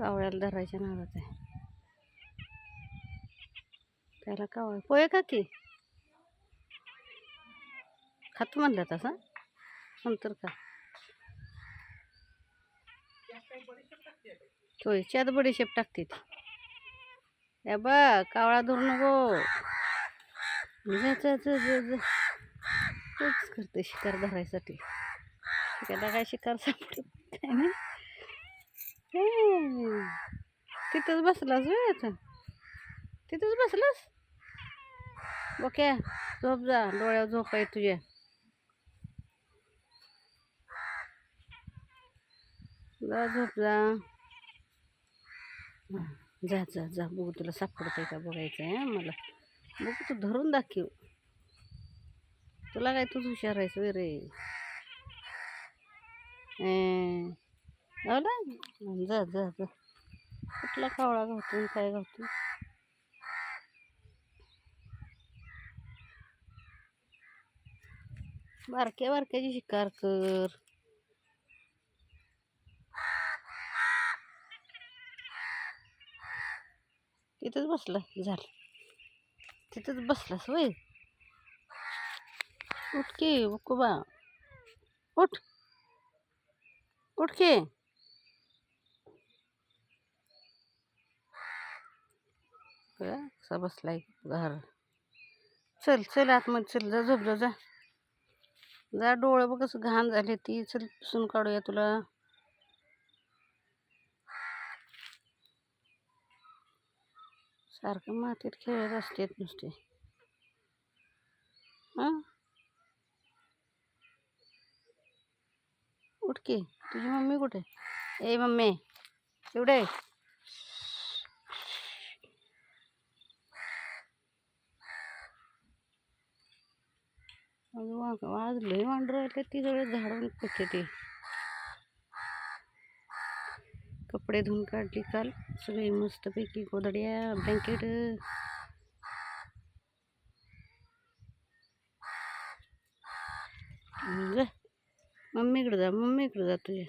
कावळ्याला धरायच्या नादात आहे. त्याला कावळ पोहे का की. खात म्हणलं तसं. नंतर का होय त्यात बडीशेप टाकते ती. या बा कावळा धरू नको. तेच करते शिकार धरायसाठी. त्याला काय शिकार सापडत काय नाही. तिथंच बसलास होय आता? तिथंच बसलास? ओके झोप जा डोळ्यावर झोप आहे तुझ्या जा झोप जा. हा, जा जा जा बघू तुला सापडतंय का बघायचं आहे मला. बघू तू धरून दाखव. तुला काय तूच हुशार आहेस रे. जा जा जा. कुठला कावळा घावतो काय घावतो बारक्या बारक्याची शिकार कर. तिथंच बसला झालं. तिथंच बसलास होय? उठ उठके उठ बसलाय घर चल चल आतमध्ये चल जा झोप जा जा. जा डोळं बघ कसं घाण झाले ती. चल पुसून काढूया तुला. सारखं मातीत खेळत असते नुसते. हां? उठकी तुझी मम्मी कुठे? ए मम्मी. एवढे आज लई वांडर राहिले ती सगळे झाडून कुठे ते? कपडे धुवून काढली काल सगळी मस्तपैकी गोदड्या ब्लँकेट जा. मम्मीकडे जा मम्मीकडे जा तुझ्या.